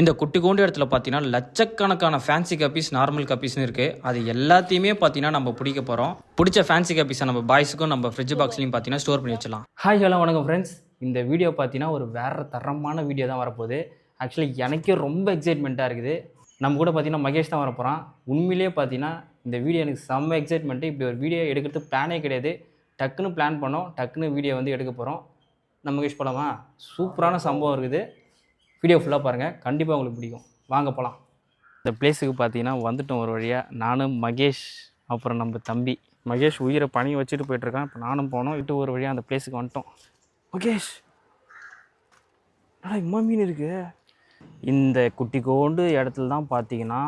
இந்த குட்டி கோண்டு இடத்துல பார்த்தீங்கன்னா லட்சக்கணக்கான ஃபேன்சி கப்பீஸ் நார்மல் கப்பீஸ்னு இருக்குது அது எல்லாத்தையுமே பார்த்தீங்கன்னா நம்ம பிடிக்க போகிறோம் பிடிச்ச ஃபேன்சி கப்பீஸை நம்ம பாய்ஸுக்கும் நம்ம ஃப்ரிட்ஜ் பாக்ஸ்லையும் பார்த்தீங்கன்னா ஸ்டோர் பண்ணி வச்சிடலாம். ஹாய் ஹலோ வணக்கம் ஃப்ரெண்ட்ஸ் இந்த வீடியோ பார்த்தீங்கன்னா ஒரு வேறு தரமான வீடியோ தான் வரப்போகுது. ஆக்சுவலி எனக்கே ரொம்ப எக்ஸைட்மெண்ட்டாக இருக்குது. நம்ம கூட பார்த்தீங்கன்னா மகேஷ் தான் வரப்போகிறான் உண்மையிலேயே பார்த்தீங்கன்னா இந்த வீடியோ எனக்கு செம்ம எக்ஸைட்மெண்ட்டு இப்படி ஒரு வீடியோ எடுக்கிறது பிளானே கிடையாது. டக்குன்னு பிளான் பண்ணோம். டக்குன்னு வீடியோ வந்து எடுக்க போகிறோம் நம்ம மகேஷ் போகலாமா சூப்பரான சம்பவம் இருக்குது. வீடியோ ஃபுல்லாக பாருங்கள் கண்டிப்பாக உங்களுக்கு பிடிக்கும். வாங்க போகலாம் இந்த பிளேஸுக்கு பார்த்தீங்கன்னா வந்துட்டோம் ஒரு வழியாக நானும் மகேஷ் அப்புறம் நம்ம தம்பி. மகேஷ் உயிரை பணி வச்சுட்டு போயிட்டுருக்கான். இப்போ நானும் போனோம். இட்டு ஒரு வழியாக அந்த பிளேஸுக்கு வந்துட்டோம். மகேஷ்! ஆனால் இம்மா மீன் இருக்கு? இந்த குட்டி கோண்டு இடத்துல தான் பார்த்தீங்கன்னா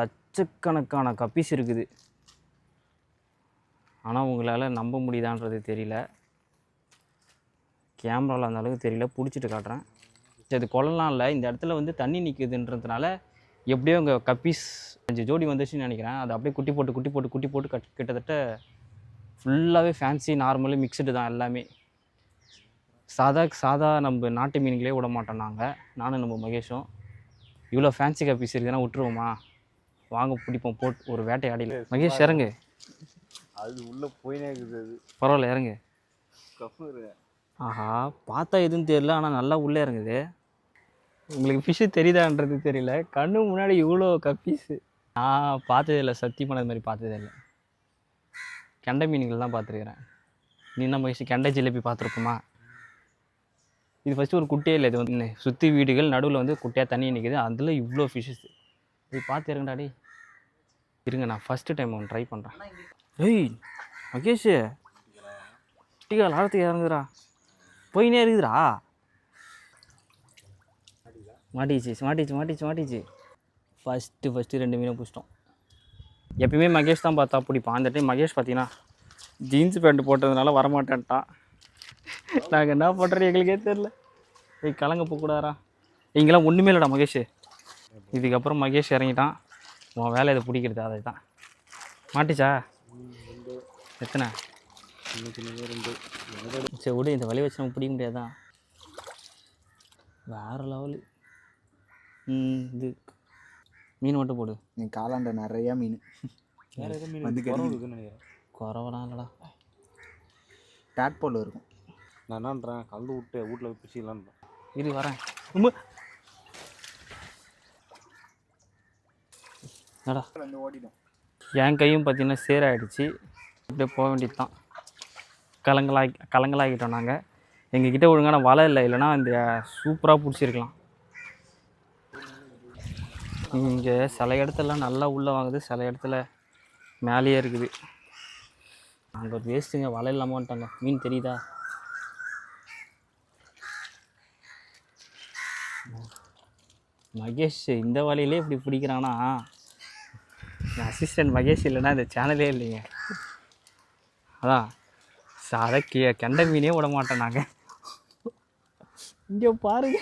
லட்சக்கணக்கான கப்பீஸ் இருக்குது. ஆனால் உங்களால் நம்ப முடியுதான்றது தெரியல. கேமராவில் அந்த அளவுக்கு தெரியல. பிடிச்சிட்டு காட்டுறேன். சரி அது குளம்லாம் இல்லை. இந்த இடத்துல வந்து தண்ணி நிற்குதுன்றதுனால எப்படியோ இங்கே கப்பீஸ் அஞ்சு ஜோடி வந்துச்சுன்னு நினைக்கிறேன். அது அப்படியே குட்டி போட்டு குட்டி போட்டு குட்டி போட்டு கட் கிட்டத்தட்ட ஃபுல்லாகவே ஃபேன்சி நார்மலு மிக்சடு தான் எல்லாமே. சாதா சாதா நம்ம நாட்டு மீன்களே விட மாட்டோம் நாங்கள் நானும் நம்ம மகேஷும். இவ்வளோ ஃபேன்சி கப்பீஸ் இருக்குதுன்னா விட்டுருவோமா? வாங்க பிடிப்போம் போட்டு ஒரு வேட்டையாடியில் மகேஷ் இறங்கு. அது உள்ள போயினே இருக்குது அது. பரவாயில்ல இறங்கு. ஆஹா பார்த்தா எதுவும் தெரியல ஆனால் நல்லா உள்ளே இறங்குது. உங்களுக்கு ஃபிஷ்ஷு தெரியுதான்றது தெரியல. கண்ணு முன்னாடி இவ்வளோ கப்பீஸு நான் பார்த்ததே இல்லை சத்தியமான அது மாதிரி பார்த்ததே இல்லை. கெண்டை மீன்கள் தான் பார்த்துருக்குறேன். நீ நம்ம வயசு கெண்டை ஜிலேபி பார்த்துருக்குமா இது ஃபஸ்ட்டு ஒரு குட்டியே இல்லை இது வந்து சுற்றி வீடுகள் நடுவில் வந்து குட்டியாக தண்ணி நிற்குது அதில் இவ்வளோ ஃபிஷ்ஷஸ் இது பார்த்து இருங்கடாடி இருங்க நான் ஃபஸ்ட்டு டைம் ஒன்று ட்ரை பண்ணுறேன் ஏய் மகேஷ். குட்டிகள் ஆழத்துக்கு இறங்குறா போயினே இருக்குதுடா. மாட்டிச்சு மாட்டிச்சு மாட்டிச்சு மாட்டிச்சு ஃபஸ்ட்டு ஃபஸ்ட்டு ரெண்டு மீனும் பிடிச்சிட்டோம். எப்பயுமே மகேஷ் தான் பார்த்தா பிடிப்பான். அந்த டைம் மகேஷ் பார்த்தீங்கன்னா ஜீன்ஸ் பேண்ட் போட்டதுனால வரமாட்டேன்ட்டான். நாங்கள் என்ன பண்ணுறது எங்களுக்கே தெரில ஏய் கலங்க போகக்கூடாரா இங்கெல்லாம் ஒன்றுமே இல்லைடா மகேஷ். இதுக்கப்புறம் மகேஷ் இறங்கிட்டான். உன் வேலை இதை பிடிக்கிறது அதை தான் மாட்டிச்சா? எத்தனை? சரி விடு இந்த வழி வச்சு நம்ம பிடிக்க முடியாதான் வேறு லெவலு இது. மீன் மட்டும் போடு. நீ காலாண்ட நிறைய மீன். வேறு எதுவும் மீன் வந்து கறி. குறவலாம் இல்லைடா. டேட்போல் இருக்கும். நான் என்னன்றேன் கலந்து விட்டு வீட்டில் போய் பிடிச்சிக்கலான்னு இரு வரேன். ரொம்ப ஓடிடும். என் கையும் பார்த்தீங்கன்னா சேராயிடுச்சு. இப்படியே போக வேண்டியது தான் கலங்கலாகி கலங்கலாகிட்டோம் நாங்கள் எங்ககிட்ட ஒழுங்கான வலை இல்லை. இல்லைன்னா இந்த சூப்பராக பிடிச்சிருக்கலாம். இங்கே சில இடத்துல நல்லா உள்ளே வாங்குது. சில இடத்துல மேலேயே இருக்குது. அங்கே ஒரு வேஸ்ட்டுங்க வலை இல்லாமல் வந்துட்டாங்க. மீன் தெரியுதா? மகேஷ் இந்த வலையிலே இப்படி பிடிக்கிறானா? என் அசிஸ்டன்ட் மகேஷ் இல்லைன்னா இந்த சேனலே இல்லைங்க. அதான். சாத கீ கெண்ட மீனே விட மாட்டோம் நாங்கள் இங்கே பாருங்க.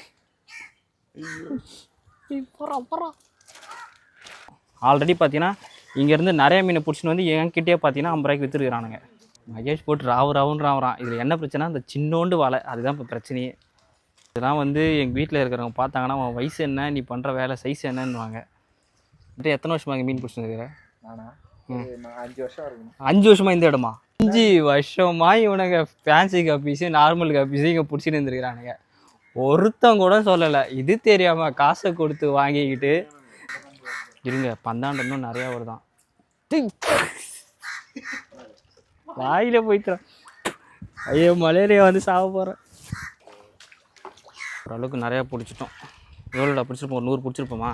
ஆல்ரெடி பார்த்தீங்கன்னா இங்கேருந்து நிறைய மீனை பிடிச்சின்னு வந்து என்கிட்டயே பார்த்தீங்கன்னா ஐம்பது ரூபாய்க்கு விற்றுருக்குறானுங்க மகேஷ் போட்டு ராவு ராவுன்னு ராவுறான். இதில் என்ன பிரச்சனை அந்த சின்னோண்டு வலை. அதுதான் இப்போ பிரச்சனையே. இதெல்லாம் வந்து எங்கள் வீட்டில் இருக்கிறவங்க பார்த்தாங்கன்னா உன் வயசு என்ன? நீ பண்ணுற வேலை சைஸ் என்னன்னுவாங்க. எத்தனை வருஷமா இங்கே மீன் பிடிச்சிருக்கிற நானா? அஞ்சு வருஷம் அஞ்சு வருஷமா இந்த இடமா? அஞ்சு வருஷமா இவனுங்க ஃபேன்சி கப்பீஸு நார்மல் கப்பீஸு இங்கே பிடிச்சிட்டு இருந்திருக்கிறானுங்க. ஒருத்தன் கூட சொல்லலை. இது தெரியாம காசை கொடுத்து வாங்கிக்கிட்டு இருங்க பந்தாண்டு இன்னும் நிறையா வருதான். வாயில போயிட்டுறேன் ஐயோ மலேரியா வந்து சாவ போகிறேன் ஓரளவுக்கு நிறையா பிடிச்சிட்டோம். எவ்வளோடா பிடிச்சிருப்போம் ஒரு நூறு பிடிச்சிருப்போமா?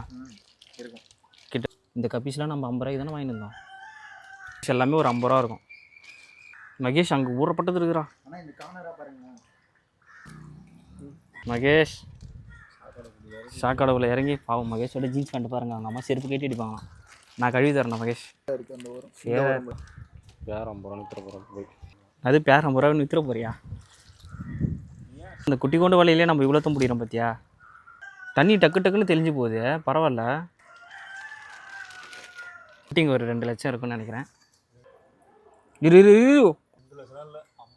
இருக்கும். கிட்ட இந்த கப்பீஸ்லாம் நம்ம ஐம்பது ரூபாய்க்கு தானே வாங்கிட்டு இருந்தோம் எல்லாமே ஒரு ஐம்பது ரூபா இருக்கும். மகேஷ் அங்கே ஊறப்பட்டது இருக்கிறா மகேஷ். சாக்கடவுல இறங்கி. பாவம் மகேஷோட ஜீன்ஸ் பேண்ட் பாருங்க அவங்க அம்மா செருப்பு கேட்டு அடிப்பாங்களாம். நான் கழுவி தரேன் மகேஷ். அந்த போகிறோம் போய். அது பேர் ஐம்பது ரூபா விற்றுற போறியா? இந்த குட்டி கொண்டு வலையிலே நம்ம இவ்வளோத்தான் முடிகிறோம் பார்த்தியா தண்ணி டக்கு டக்குன்னு தெளிஞ்சு போகுது பரவாயில்ல. குட்டிங்க ஒரு ரெண்டு லட்சம் இருக்கும்னு நினைக்கிறேன். இரு இரு.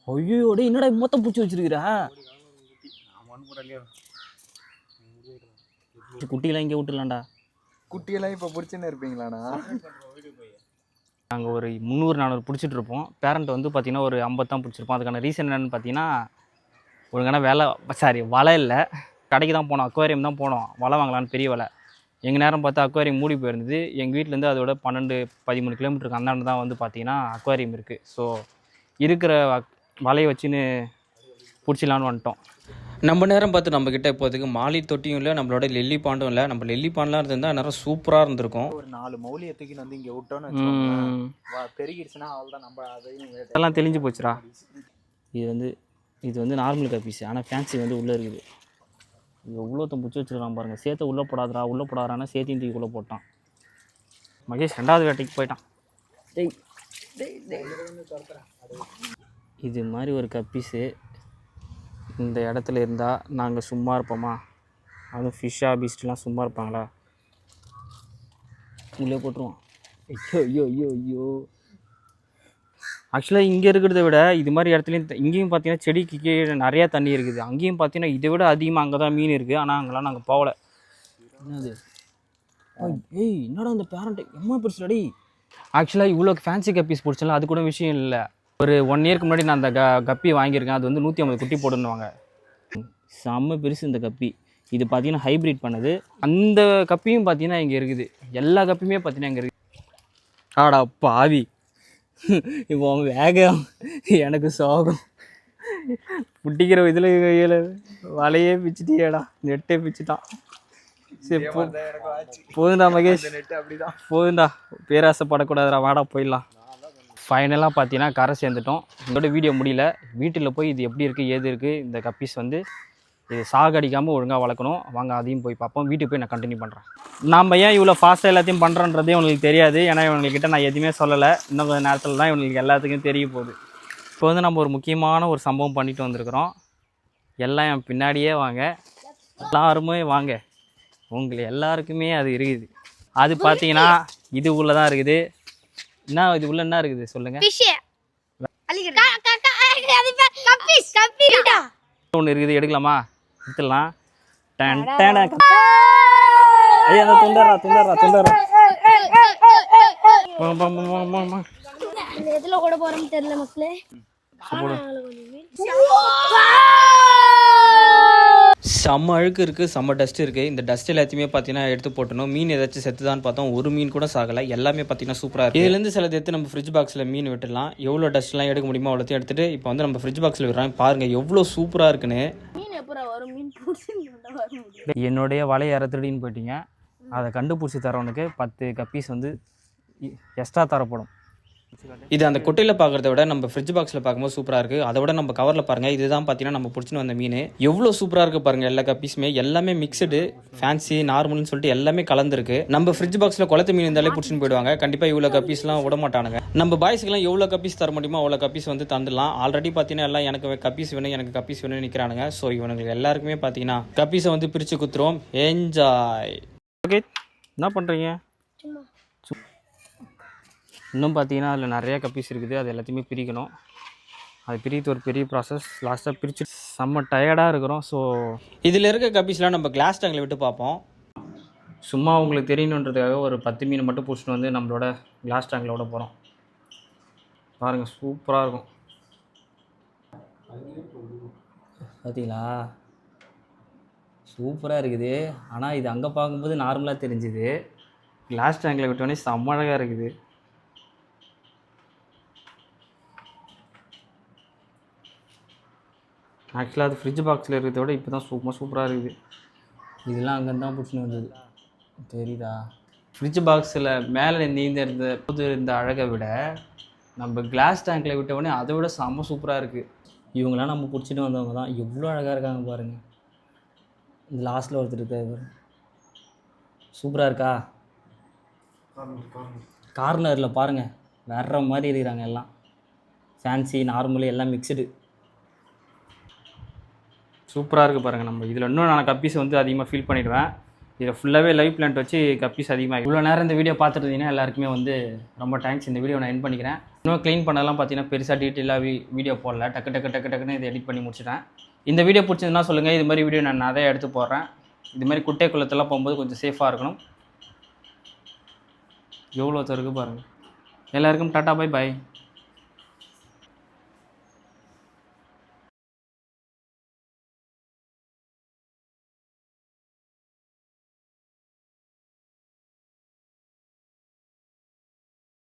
ஐயோ டேய் என்னடா மொத்தம் பிடிச்சி வச்சிருக்கிறா? குட்டிலாம் இங்கே விட்டுலாம்டா குட்டியெல்லாம் இப்போ பிடிச்சின்னு இருப்பீங்களாண்ணா நாங்கள் ஒரு முந்நூறு நானூறு பிடிச்சிட்டு இருப்போம். பேரண்ட் வந்து பார்த்தீங்கன்னா ஒரு ஐம்பத்தான் பிடிச்சிருப்போம். அதுக்கான ரீசன் என்னென்னு பார்த்தீங்கன்னா ஒழுங்கான வேலை சாரி வலை இல்லை. கடைக்கு தான் போனோம் அக்வாரியம் தான் போனோம். வலை வாங்கலான்னு பெரிய வலை. எங்கள் நேரம் பார்த்தா அக்வாரியம் மூடி போயிருந்தது. எங்கள் வீட்டிலேருந்து அதோட பன்னெண்டு பதிமூணு கிலோமீட்டருக்கு அந்தாண்டு தான் வந்து பார்த்தீங்கன்னா அக்வாரியம் இருக்குது ஸோ இருக்கிற வலையை வச்சுன்னு பிடிச்சிலான்னு வந்துட்டோம். நம்ம நேரம் பார்த்து நம்மக்கிட்ட இப்போதைக்கு மாலி தொட்டியும் இல்லை நம்மளோட லெல்லி பாண்டும் இல்லை. நம்ம லெல்லி பாண்டெலாம் இருந்திருந்தால் நேரம் சூப்பராக இருந்திருக்கும். ஒரு நாலு மௌலியை தூக்கின்னு வந்து இங்கே விட்டோன்னு பெருகிடுச்சுன்னா அவ்வளோதான் நம்ம அதையும் இதெல்லாம் தெளிஞ்சு போச்சுடா. இது வந்து இது வந்து நார்மல் கப்பீஸ் ஆனால் ஃபேன்சி வந்து உள்ளே இருக்குது. இது உள்ளத்தம் பிடிச்சி வச்சிருக்கான் பாருங்க. சேத்தை உள்ளே போடாதடா உள்ளே போடாதானா சேத்தையும் தூக்கி உள்ளே போட்டான். மகேஷ் ரெண்டாவது வேட்டைக்கு போயிட்டான். டேய் டேய், டேய். இது மாதிரி ஒரு கப்பீஸு இந்த இடத்துல இருந்தால் நாங்கள் சும்மா இருப்போமா? அதுவும் ஃபிஷ்ஷா பீஸ்ட்லாம் சும்மா இருப்பாங்களா? உள்ளே போட்டுருவோம். ஐயோ ஐயோ ஐயோ ஐயோ. ஆக்சுவலாக இங்கே இருக்கிறத விட இது மாதிரி இடத்துலையும் இங்கேயும் பார்த்தீங்கன்னா செடிக்கு கீழே நிறையா தண்ணி இருக்குது. அங்கேயும் பார்த்தீங்கன்னா இதை விட அதிகமாக அங்கே தான் மீன் இருக்குது ஆனால் அங்கெல்லாம் நாங்கள் போகல. என்னது? ஏய் என்னடா இந்த பேரண்ட் எம்மா பெருசுடி ஆக்சுவலாக இவ்வளோ ஃபேன்சி கப்பீஸ் பிடிச்சலாம் அது கூட விஷயம் இல்லை. ஒரு ஒன் இயர்க்கு முன்னாடி நான் அந்த க கப்பி வாங்கியிருக்கேன். அது வந்து நூற்றி ஐம்பது குட்டி போடுன்னுவாங்க. செம்ம பெருசு இந்த கப்பி. இது பார்த்தீங்கன்னா ஹைப்ரிட் பண்ணது. அந்த கப்பியும் பார்த்தீங்கன்னா இங்கே இருக்குது. எல்லா கப்பியுமே பார்த்தீங்கன்னா இங்கே இருக்குது ஆடா பாவி. இப்போ அவன் வேகம் எனக்கு சோகம். பிடிக்கிற இதில் கையில் வலையே பிச்சுட்டியேடா. நெட்டே பிச்சுட்டான். சரி. போதுண்டா மகேஷ். போதுண்டா பேராசைப்படக்கூடாதுடா வாடா போயிடலாம். ஃபைனலாக பார்த்தீங்கன்னா கரை சேர்ந்துட்டோம். இதோட வீடியோ முடியல. வீட்டில் போய் இது எப்படி இருக்குது ஏது இருக்குது இந்த கப்பீஸ் வந்து இது சாகடிக்காமல் ஒழுங்காக வளர்க்கணும். வாங்க அதையும் போய் பார்ப்போம். வீட்டுக்கு போய் நான் கண்டினியூ பண்ணுறேன் நாம் ஏன் இவ்வளோ ஃபாஸ்ட்டாக எல்லாத்தையும் பண்ணுறோன்றதே உங்களுக்கு தெரியாது. ஏன்னா இவங்கக்கிட்ட நான் எதுவுமே சொல்லலை. இன்னும் கொஞ்சம் நேரத்தில் தான் இவங்களுக்கு எல்லாத்துக்கும் தெரிய போகுது. இப்போ வந்து நம்ம ஒரு முக்கியமான ஒரு சம்பவம் பண்ணிட்டு வந்திருக்கிறோம். எல்லாம் என் பின்னாடியே வாங்க. எல்லாருமே வாங்க. உங்களை எல்லாருக்குமே அது இருக்குது. அது பார்த்தீங்கன்னா இது உள்ளே தான் இருக்குது. என்ன இது உள்ள என்ன இருக்குது? கப்பீடா ஒன்று இருக்குது எடுக்கலாமா? எடுத்துடலாம். டன் டன ஐயா அந்த துண்டரா துண்டரா துண்டரா. எதுல கூட போறோம்னு தெரியல மக்களே. செம்ம அழுக்கு இருக்குது செம்ம டஸ்ட் இருக்குது இந்த டஸ்ட் எல்லாத்தையுமே பார்த்தீங்கன்னா எடுத்து போட்டணும் மீன் ஏதாச்சும் செத்துதான்னு பார்த்தோம். ஒரு மீன் கூட சாகலை. எல்லாமே பார்த்தீங்கன்னா சூப்பராக இருக்குது இதுலேருந்து சிலது எடுத்து நம்ம ஃப்ரிட்ஜ் பாக்ஸில் மீன் விட்டுடலாம் எவ்வளோ டஸ்ட்லாம் எடுக்க முடியுமோ அவ்வளோத்தையும் எடுத்துகிட்டு இப்போ வந்து நம்ம ஃப்ரிட்ஜ் பாக்ஸில் விடுறாங்க பாருங்கள் எவ்வளோ சூப்பராக இருக்குன்னு. மீன் என்னுடைய வலையை இறத்துடின்னு போயிட்டீங்க. அதை கண்டுபிடிச்சி தரவனுக்கு பத்து கப்பீஸ் வந்து எக்ஸ்ட்ரா தரப்படும். இது அந்த குட்டையில் பார்க்குறத விட நம்ம ஃப்ரிட்ஜ் பாக்ஸில் பார்க்கும்போது சூப்பராக இருக்குது அதை விட நம்ம கவரில் பாருங்கள் இதுதான் பார்த்தீங்கன்னா நம்ம பிடிச்சின்னு வந்த மீன். எவ்வளோ சூப்பராக இருக்குது பாருங்கள் எல்லா கப்பீஸுமே எல்லாமே மிக்சடு ஃபேன்சி நார்மல்னு சொல்லிட்டு எல்லாமே கலந்துருக்கு. நம்ம ஃப்ரிட்ஜ் பாக்ஸில் குளத்து மீன் இருந்தாலே பிடிச்சின்னு போயிடுவாங்க. கண்டிப்பாக இவ்வளோ கப்பீஸ்லாம் விட மாட்டானுங்க. நம்ம பாய்ஸ்க்குலாம் எவ்வளோ கப்பீஸ் தர முடியுமோ அவ்வளோ கப்பீஸ் வந்து தந்துடலாம். ஆல்ரெடி பார்த்தீங்கன்னா எல்லாம் எனக்கு கப்பீஸ் வேணும் எனக்கு கப்பீஸ் வேணும்னு நிற்கிறானுங்க ஸோ இவனுங்களுக்கு எல்லாருக்குமே பார்த்தீங்கன்னா கப்பீஸை வந்து பிரித்து குத்துருவோம் என்ஜாய் ஓகே என்ன பண்ணுறீங்க இன்னும் பார்த்தீங்கன்னா அதில் நிறைய கப்பீஸ் இருக்குது அது எல்லாத்தையுமே பிரிக்கணும். அது பிரித்து ஒரு பெரிய ப்ராசஸ் லாஸ்ட்டாக பிரித்து செம்ம டயர்டாக இருக்கிறோம் ஸோ இதில் இருக்க கப்பீஸ்லாம் நம்ம கிளாஸ் டேங்கில் விட்டு பார்ப்போம். சும்மா உங்களுக்கு தெரியணுன்றதுக்காக ஒரு பத்து மீன் மட்டும் பிடிச்சிட்டு வந்து நம்மளோட கிளாஸ் டேங்கில் விட போகிறோம் பாருங்கள் சூப்பராக இருக்கும். பார்த்தீங்களா? சூப்பராக இருக்குது. ஆனால் இது அங்கே பார்க்கும்போது நார்மலாக தெரிஞ்சுது. கிளாஸ் டேங்கில் விட்டோடனே செம்ம அழகாக இருக்குது. ஆக்சுவலாக அது ஃப்ரிட்ஜ் பாக்ஸில் இருக்கிறத விட இப்போ தான் சூப்பர் சூப்பராக இருக்குது. இதெல்லாம் அங்கேருந்து தான் பிடிச்சின்னு வந்தது தெரியுதா? ஃப்ரிட்ஜ் பாக்ஸில் மேலே நீந்த இருந்த போது இருந்த அழகை விட நம்ம கிளாஸ் டேங்க்கில் விட்ட உடனே அதை விட செம்ம சூப்பராக இருக்குது இவங்களாம் நம்ம பிடிச்சிட்டு வந்தவங்க தான். எவ்வளோ அழகாக இருக்காங்க பாருங்கள் இந்த லாஸ்ட்டில் ஒருத்தர் இருக்காரு பாரு. சூப்பராக இருக்கா? கார்னரில் பாருங்கள் வேற மாதிரி இருக்கிறாங்க எல்லாம். ஃபேன்சி நார்மலு எல்லாம் மிக்சடு சூப்பராக இருக்குது பாருங்கள் நம்ம. இதில் இன்னும் நான் கப்பீஸ் வந்து அதிகமாக ஃபீல் பண்ணிடுவேன். இதில் ஃபுல்லாகவே லைவ் பிளான்ட் வச்சு கப்பீஸ் அதிகமாக இவ்வளோ நேரம் இந்த வீடியோ பார்த்துட்டு இருந்தீங்கன்னா எல்லாருக்குமே வந்து ரொம்ப தேங்க்ஸ் இந்த வீடியோ நான் என் பண்ணிக்கிறேன். இன்னும் க்ளீன் பண்ணலாம் பார்த்தீங்கன்னா பெருசாக டீட்டெயிலாக வீடியோ போடல. டக்கு டக்கு டக்கு டக்குன்னு இதை எடிட் பண்ணி முடிச்சிட்டேன் இந்த வீடியோ பிடிச்சதுன்னா சொல்லுங்கள் இது மாதிரி வீடியோ நான் நிறைய எடுத்து போடுறேன். இது மாதிரி குட்டை குளத்தெல்லாம் போகும்போது கொஞ்சம் சேஃபாக இருக்கணும். எவ்வளோ இருக்குது பாருங்கள் எல்லாருக்கும் டாட்டா பை பாய்.